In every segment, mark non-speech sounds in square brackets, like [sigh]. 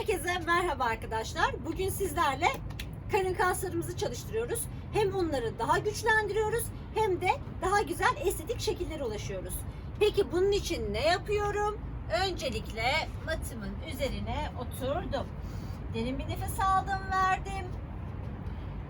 Herkese merhaba arkadaşlar. Bugün sizlerle karın kaslarımızı çalıştırıyoruz. Hem onları daha güçlendiriyoruz hem de daha güzel estetik şekillere ulaşıyoruz. Peki bunun için ne yapıyorum? Öncelikle matımın üzerine oturdum. Derin bir nefes aldım, verdim.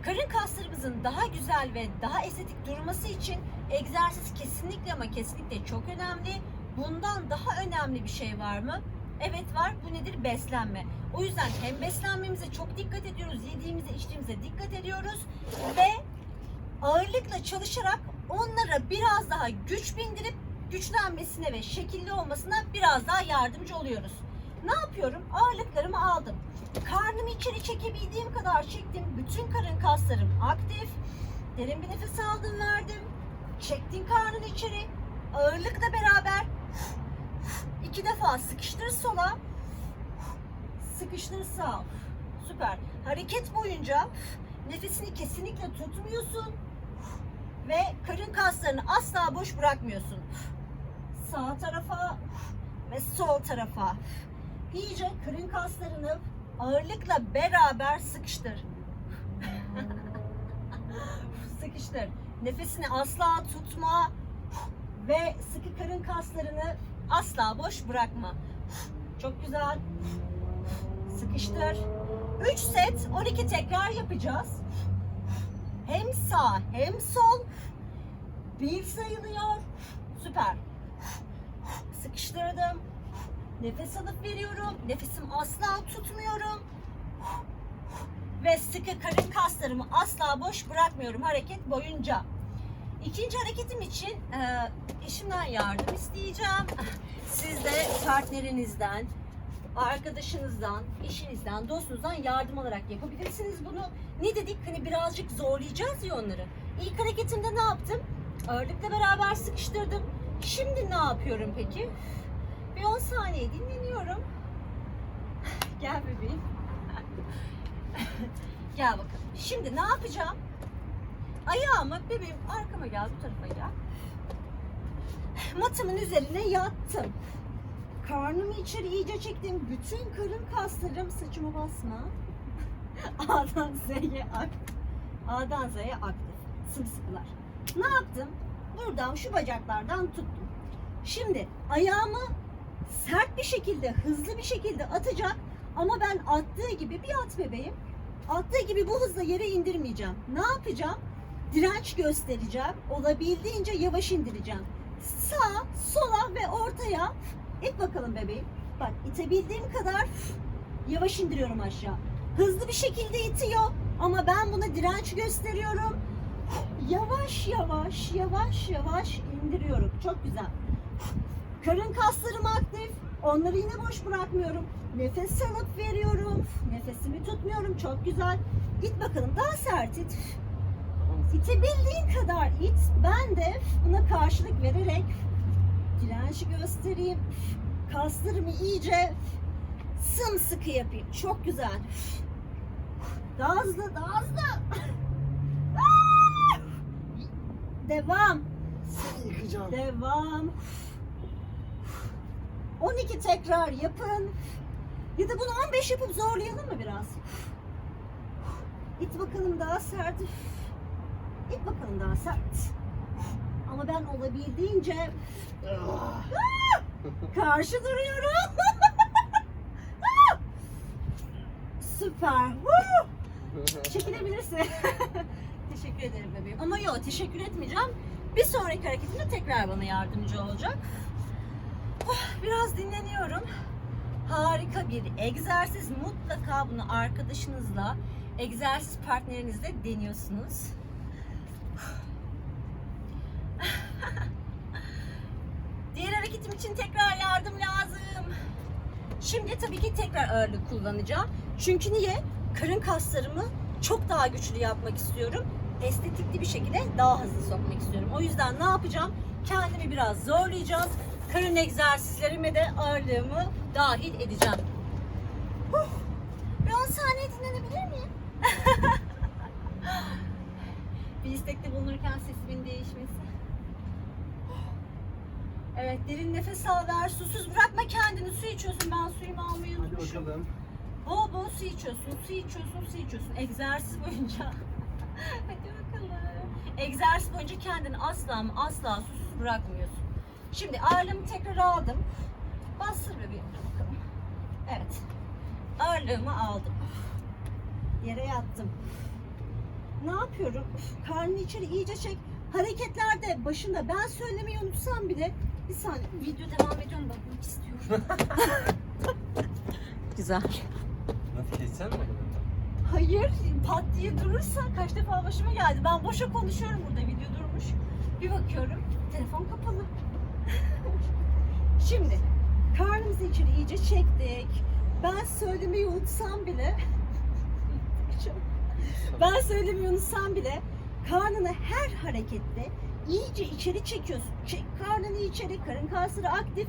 Karın kaslarımızın daha güzel ve daha estetik durması için egzersiz kesinlikle ama kesinlikle çok önemli. Bundan daha önemli bir şey var mı? Evet var. Bu nedir? Beslenme. O yüzden hem beslenmemize çok dikkat ediyoruz, yediğimize, içtiğimize dikkat ediyoruz ve ağırlıkla çalışarak onlara biraz daha güç bindirip güçlenmesine ve şekilli olmasına biraz daha yardımcı oluyoruz. Ne yapıyorum? Ağırlıklarımı aldım. Karnımı içeri çekebildiğim kadar çektim. Bütün karın kaslarım aktif. Derin bir nefes aldım verdim. Çektin karnını içeri. Ağırlıkla beraber iki defa sıkıştır sola. Sıkıştır sağ. Süper. Hareket boyunca nefesini kesinlikle tutmuyorsun. Ve karın kaslarını asla boş bırakmıyorsun. Sağ tarafa ve sol tarafa. İyice karın kaslarını ağırlıkla beraber sıkıştır. [laughs] sıkıştır. Nefesini asla tutma ve sıkı karın kaslarını asla boş bırakma. Çok güzel. Sıkıştır. 3 set 12 tekrar yapacağız. Hem sağ hem sol. Bir sayılıyor. Süper. Sıkıştırdım. Nefes alıp veriyorum. Nefesim asla tutmuyorum. Ve sıkı karın kaslarımı asla boş bırakmıyorum hareket boyunca. İkinci hareketim için e, eşimden yardım isteyeceğim. Siz de partnerinizden, arkadaşınızdan, eşinizden, dostunuzdan yardım alarak yapabilirsiniz bunu. Ne dedik? Hani birazcık zorlayacağız ya onları. İlk hareketimde ne yaptım? Ağırlıkla beraber sıkıştırdım. Şimdi ne yapıyorum peki? Bir 10 saniye dinleniyorum. Gel bebeğim. [laughs] Gel bakalım. Şimdi ne yapacağım? Ayağımı bebeğim arkama gel bu tarafa gel. Matımın üzerine yattım. Karnımı içeri iyice çektim. Bütün karın kaslarım saçıma basma. [laughs] A'dan Z'ye aktif. A'dan Z'ye aktif. Sımsıkılar. Ne yaptım? Buradan şu bacaklardan tuttum. Şimdi ayağımı sert bir şekilde, hızlı bir şekilde atacak ama ben attığı gibi bir at bebeğim. Attığı gibi bu hızla yere indirmeyeceğim. Ne yapacağım? Direnç göstereceğim. Olabildiğince yavaş indireceğim. Sağa, sola ve ortaya. İt bakalım bebeğim. Bak itebildiğim kadar yavaş indiriyorum aşağı. Hızlı bir şekilde itiyor ama ben buna direnç gösteriyorum. Yavaş yavaş, yavaş yavaş indiriyorum. Çok güzel. Karın kaslarım aktif. Onları yine boş bırakmıyorum. Nefes alıp veriyorum. Nefesimi tutmuyorum. Çok güzel. İt bakalım. Daha sert it. İtebildiğin kadar it. Ben de buna karşılık vererek direnç göstereyim. Kaslarımı iyice sımsıkı yapayım. Çok güzel. Daha hızlı, daha hızlı. Devam. Seni yıkacağım. Devam. 12 tekrar yapın. Ya da bunu 15 yapıp zorlayalım mı biraz? İt bakalım daha sert. İt bakalım daha sert. Ama ben olabildiğince Ah, karşı duruyorum. [laughs] Süper. Woo! Çekilebilirsin. [laughs] teşekkür ederim bebeğim. Ama yok teşekkür etmeyeceğim. Bir sonraki hareketimde tekrar bana yardımcı olacak. Oh, biraz dinleniyorum. Harika bir egzersiz. Mutlaka bunu arkadaşınızla, egzersiz partnerinizle deniyorsunuz. [laughs] Diğer hareketim için tekrar yardım lazım. Şimdi tabii ki tekrar ağırlık kullanacağım. Çünkü niye? Karın kaslarımı çok daha güçlü yapmak istiyorum. Estetikli bir şekilde daha hızlı sokmak istiyorum. O yüzden ne yapacağım? Kendimi biraz zorlayacağım. Karın egzersizlerime de ağırlığımı dahil edeceğim. Huh! Bir 10 saniye dinlenebilir miyim? [laughs] bir istekte bulunurken sesimin değişmesi. Evet derin nefes al ver. Susuz bırakma kendini. Su içiyorsun. Ben suyumu almayı Hadi unutmuşum. bakalım. Bol bol su içiyorsun, su içiyorsun, su içiyorsun. Egzersiz boyunca. [laughs] Hadi bakalım. Egzersiz boyunca kendini asla ama asla susuz bırakmıyorsun. Şimdi ağırlığımı tekrar aldım. Bastır bebeğim bakalım. Evet. Ağırlığımı aldım. Yere yattım. Ne yapıyorum? Üf, Karnını içeri iyice çek. Hareketlerde başında ben söylemeyi unutsam bile bir saniye video devam ediyorum bakmak istiyorum. [laughs] Güzel. Nasıl geçsen mi? Hayır, pat diye durursa kaç defa başıma geldi. Ben boşa konuşuyorum burada, video durmuş. Bir bakıyorum, telefon kapalı. [laughs] Şimdi, karnımızı içeri iyice çektik. Ben söylemeyi unutsam bile, [laughs] ben söylemeyi unutsam bile, karnını her harekette iyice içeri çekiyorsun. Çek karnını içeri, karın kasları aktif.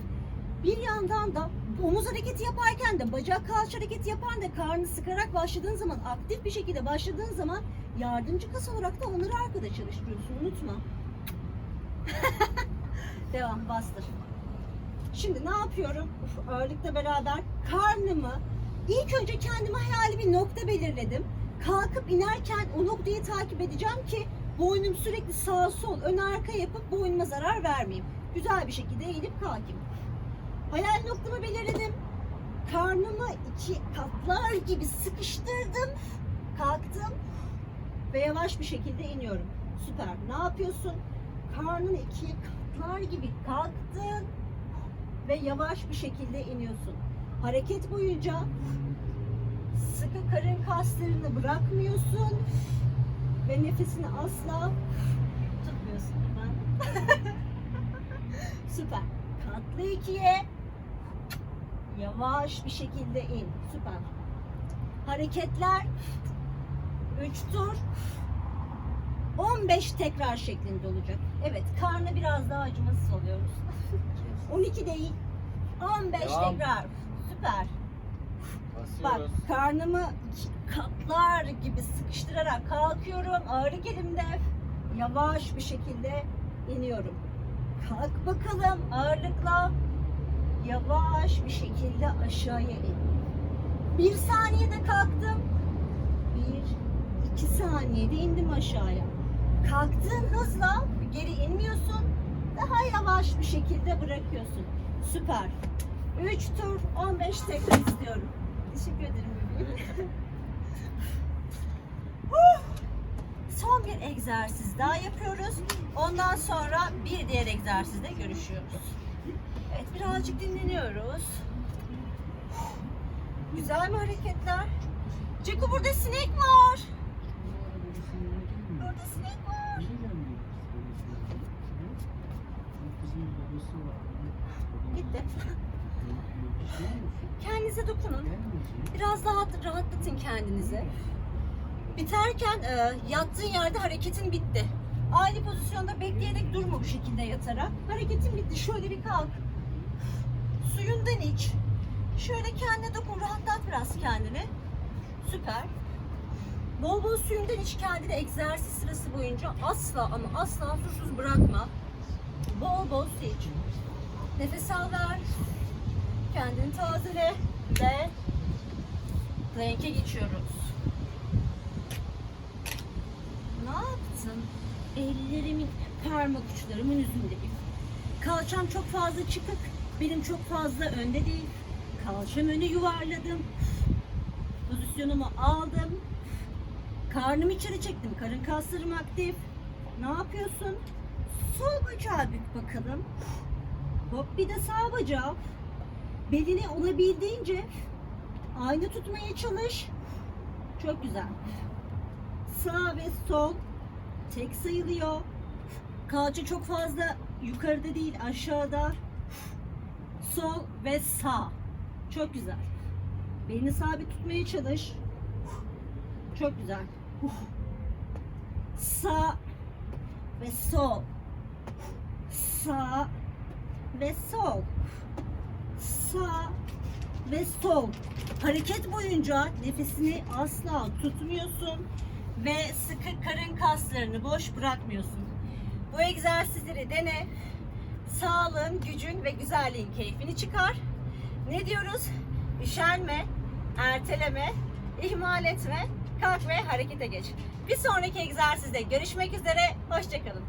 Bir yandan da omuz hareketi yaparken de bacak kalça hareketi yapan da karnı sıkarak başladığın zaman aktif bir şekilde başladığın zaman yardımcı kas olarak da onları arkada çalıştırıyorsun unutma. [laughs] Devam bastır. Şimdi ne yapıyorum? Uf, ağırlıkla beraber karnımı ilk önce kendime hayali bir nokta belirledim. Kalkıp inerken o noktayı takip edeceğim ki boynum sürekli sağ sol ön arka yapıp boynuma zarar vermeyeyim. Güzel bir şekilde eğilip kalkayım. Hayal noktamı belirledim. Karnımı iki katlar gibi sıkıştırdım. Kalktım ve yavaş bir şekilde iniyorum. Süper. Ne yapıyorsun? Karnını ikiye katlar gibi kalktın ve yavaş bir şekilde iniyorsun. Hareket boyunca sıkı karın kaslarını bırakmıyorsun ve nefesini asla tutmuyorsun. efendim. [laughs] Süper. Katla ikiye yavaş bir şekilde in. Süper. Hareketler 3 tur 15 tekrar şeklinde olacak. Evet, karnı biraz daha acımasız oluyoruz. [laughs] 12 değil. 15 Devam. tekrar. Süper. Bak Basıyoruz. karnımı iki katlar gibi sıkıştırarak kalkıyorum. Ağırlık elimde. Yavaş bir şekilde iniyorum. Kalk bakalım ağırlıkla. Yavaş bir şekilde aşağıya in. Bir saniyede kalktım. Bir, iki saniyede indim aşağıya. Kalktığın hızla geri inmiyorsun. Daha yavaş bir şekilde bırakıyorsun. Süper. 3 tur 15 tekrar istiyorum. Teşekkür ederim bebeğim. [laughs] Son bir egzersiz daha yapıyoruz. Ondan sonra bir diğer egzersizde görüşüyoruz. Evet birazcık dinleniyoruz. Güzel mi hareketler? Ceku burada sinek var. Burada sinek var. Gitti. [laughs] Kendinize dokunun. Biraz daha rahatlatın kendinizi. Biterken e, yattığın yerde hareketin bitti. Aynı pozisyonda bekleyerek durma bu şekilde yatarak. Hareketin bitti. Şöyle bir kalk. Suyundan iç. Şöyle kendine dokun. Rahatlat biraz kendini. Süper. Bol bol suyundan iç kendini egzersiz sırası boyunca asla ama asla susuz bırakma. Bol bol su iç. Nefes al ver. Kendini tazele ve plank'e geçiyoruz. Ne yaptım? Ellerimin parmak uçlarımın yüzündeyim. Kalçam çok fazla çıkık, benim çok fazla önde değil. Kalçam öne yuvarladım. Pozisyonumu aldım. Karnımı içeri çektim. Karın kaslarım aktif. Ne yapıyorsun? Sol bacağı bük bakalım. Hop bir de sağ bacağı. Belini olabildiğince aynı tutmaya çalış. Çok güzel. Sağ ve sol tek sayılıyor. Kalça çok fazla yukarıda değil aşağıda. Sol ve sağ. Çok güzel. Belini sabit tutmaya çalış. Çok güzel. Sağ ve sol. Sağ ve sol. Sağ ve sol. Hareket boyunca nefesini asla tutmuyorsun ve sıkı karın kaslarını boş bırakmıyorsun. Bu egzersizleri dene. Sağlığın, gücün ve güzelliğin keyfini çıkar. Ne diyoruz? Üşenme, erteleme, ihmal etme, kalk ve harekete geç. Bir sonraki egzersizde görüşmek üzere, hoşçakalın.